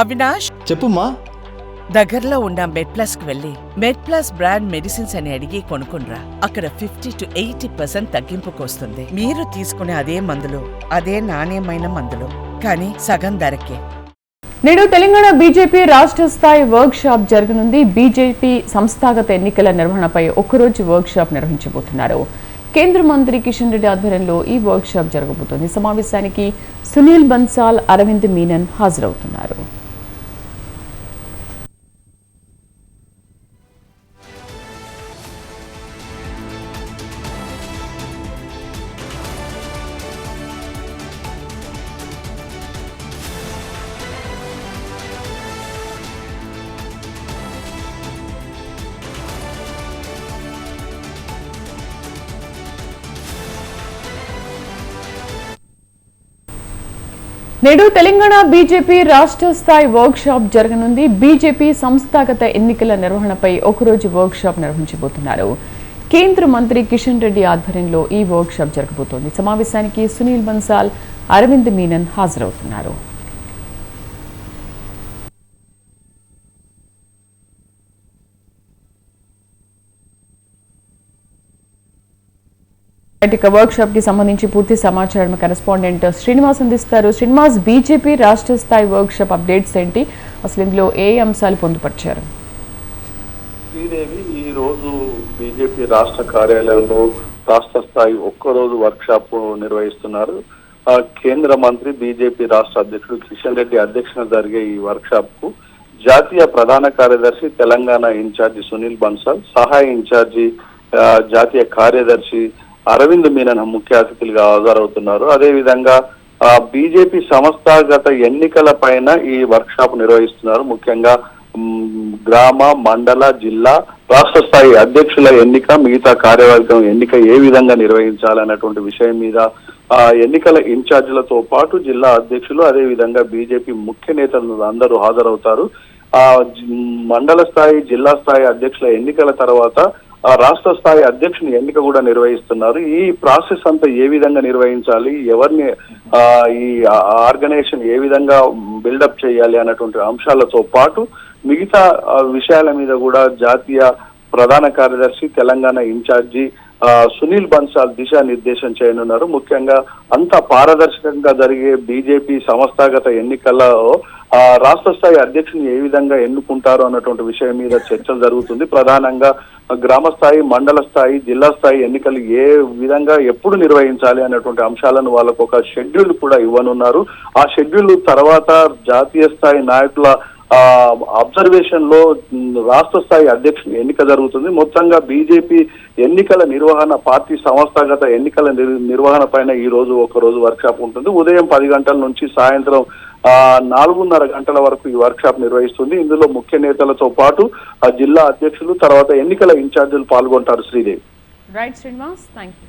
అవినాష్? చెప్పుమా దగ్గరలో ఉన్న మెడ్ ప్లస్కు వెళ్ళి మెడ్ ప్లస్ బ్రాండ్ మెడిసిన్స్ అని అడిగి కొనుక్కునరా అక్కడ ఫిఫ్టీ టు ఎయిటీ పర్సెంట్ తగ్గింపుకు వస్తుంది మీరు తీసుకునే అదే మందులు అదే నాణ్యమైన మందులు. కానీ సగం ధరకే. నేడు తెలంగాణ బీజేపీ రాష్ట్ర స్థాయి వర్క్ షాప్ జరగనుంది. బీజేపీ సంస్థాగత ఎన్నికల నిర్వహణపై ఒక్కరోజు వర్క్ షాప్ నిర్వహించబోతున్నారు. కేంద్ర మంత్రి కిషన్ రెడ్డి ఆధ్వర్యంలో ఈ వర్క్ షాప్ జరగబోతోంది. సమావేశానికి సునీల్ బన్సాల్ అరవింద్ మీనన్ హాజరవుతున్నారు. నేడు తెలంగాణ బీజేపీ రాష్ట్ర స్థాయి వర్క్ షాప్ జరగనుంది. బీజేపీ సంస్థాగత ఎన్నికల నిర్వహణపై ఒకరోజు వర్క్ షాప్ నిర్వహించబోతున్నారు. కేంద్ర మంత్రి కిషన్ రెడ్డి ఆధ్వర్యంలో ఈ వర్క్ షాప్ జరగబోతోంది. సమావేశానికి సునీల్ బన్సాల్ అరవింద్ మీనన్ హాజరవుతున్నారు. ఇక వర్క్కి సంబంధించి పూర్తి సమాచారం కరెస్పాండెంట్ శ్రీనివాస్ అందిస్తారు. శ్రీనివాస్ బీజేపీ రాష్ట్ర స్థాయి వర్క్షాప్ అప్డేట్స్ ఏంటి? అసలు ఇందులో ఏ అంశాలు పొందుపరిచారు? శ్రీదేవి ఈ రోజు బీజేపీ రాష్ట్ర కార్యాలయంలో రాష్ట్ర స్థాయి ఒక్కరోజు వర్క్షాప్ నిర్వహిస్తున్నారు. కేంద్ర మంత్రి బీజేపీ రాష్ట్ర అధ్యక్షుడు కిషన్ రెడ్డి అధ్యక్షన జరిగే ఈ వర్క్షాప్కు జాతీయ ప్రధాన కార్యదర్శి తెలంగాణ ఇన్ఛార్జి సునీల్ బన్సాల్ సహాయ ఇన్ఛార్జి జాతీయ కార్యదర్శి అరవింద్ మీనన్ ముఖ్య అతిథులుగా హాజరవుతున్నారు. అదే విధంగా ఆ, బీజేపీ సంస్థాగత ఎన్నికల పైన ఈ వర్క్ షాప్ నిర్వహిస్తున్నారు. ముఖ్యంగా గ్రామ మండల జిల్లా రాష్ట్ర స్థాయి అధ్యక్షుల ఎన్నిక మిగతా కార్యవర్గం ఎన్నిక ఏ విధంగా నిర్వహించాలన్నటువంటి విషయం మీద ఆ ఎన్నికల ఇన్ఛార్జీలతో పాటు జిల్లా అధ్యక్షులు అదే విధంగా బీజేపీ ముఖ్య నేతలు అందరూ హాజరవుతారు. ఆ మండల స్థాయి జిల్లా స్థాయి అధ్యక్షుల ఎన్నికల తర్వాత రాష్ట్ర స్థాయి అధ్యక్షుని ఎన్నిక కూడా నిర్వహిస్తున్నారు. ఈ ప్రాసెస్ అంతా ఏ విధంగా నిర్వహించాలి? ఎవరిని ఆ, ఈ ఆర్గనైజేషన్ ఏ విధంగా బిల్డప్ చేయాలి అన్నటువంటి అంశాలతో పాటు మిగతా విషయాల మీద కూడా జాతీయ ప్రధాన కార్యదర్శి తెలంగాణ ఇన్ఛార్జి ఆ, సునీల్ బన్సాల్ దిశానిర్దేశం చేయనున్నారు. ముఖ్యంగా అంత పారదర్శకంగా జరిగే బీజేపీ సంస్థాగత ఎన్నికల్లో రాష్ట్ర స్థాయి అధ్యక్షుని ఏ విధంగా ఎన్నుకుంటారు అన్నటువంటి విషయం మీద చర్చలు జరుగుతుంది. ప్రధానంగా గ్రామ స్థాయి మండల స్థాయి జిల్లా స్థాయి ఎన్నికలు ఏ విధంగా ఎప్పుడు నిర్వహించాలి అన్నటువంటి అంశాలను వాళ్ళకు ఒక షెడ్యూల్ కూడా ఇవ్వనున్నారు. ఆ షెడ్యూల్ తర్వాత జాతీయ స్థాయి నాయకుల అబ్జర్వేషన్లో రాష్ట్ర స్థాయి అధ్యక్షుని ఎన్నిక జరుగుతుంది. మొత్తంగా బీజేపీ ఎన్నికల నిర్వహణ పార్టీ సంస్థాగత ఎన్నికల నిర్వహణ పైన ఈ రోజు ఒక రోజు వర్క్షాప్ ఉంటుంది. ఉదయం పది గంటల నుంచి సాయంత్రం నాలుగున్నర గంటల వరకు ఈ వర్క్ షాప్ నిర్వహిస్తుంది. ఇందులో ముఖ్య నేతలతో పాటు ఆ జిల్లా అధ్యక్షులు తర్వాత ఎన్నికల ఇన్ఛార్జీలు పాల్గొంటారు Sridevi. Right Srinivas thank you